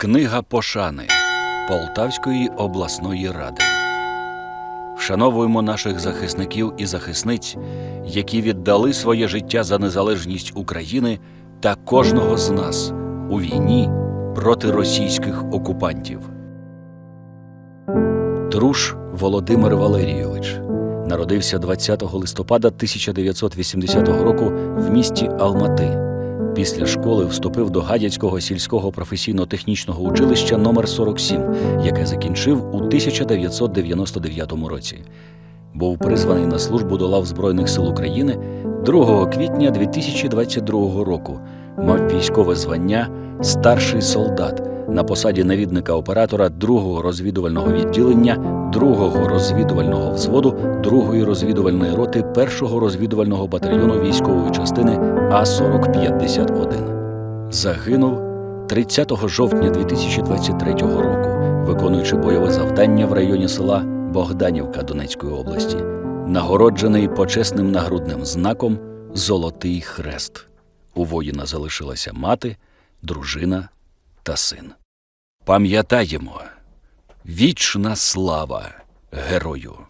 Книга пошани Полтавської обласної ради. Вшановуємо наших захисників і захисниць, які віддали своє життя за незалежність України та кожного з нас у війні проти російських окупантів. Труш Володимир Валерійович народився 20 листопада 1980 року в місті Алмати. Після школи вступив до Гадяцького сільського професійно-технічного училища номер 47 яке закінчив у 1999 році. Був призваний на службу до лав Збройних сил України 2 квітня 2022 року. Мав військове звання старший солдат на посаді навідника оператора 2-го розвідувального відділення 2-го розвідувального взводу 2-ї розвідувальної роти 1-го розвідувального батальйону військової частини А-4051. Загинув 30 жовтня 2023 року, виконуючи бойове завдання в районі села Богданівка Донецької області, нагороджений почесним нагрудним знаком Золотий Хрест. У воїна залишилася мати, дружина та син. Пам'ятаємо, вічна слава герою!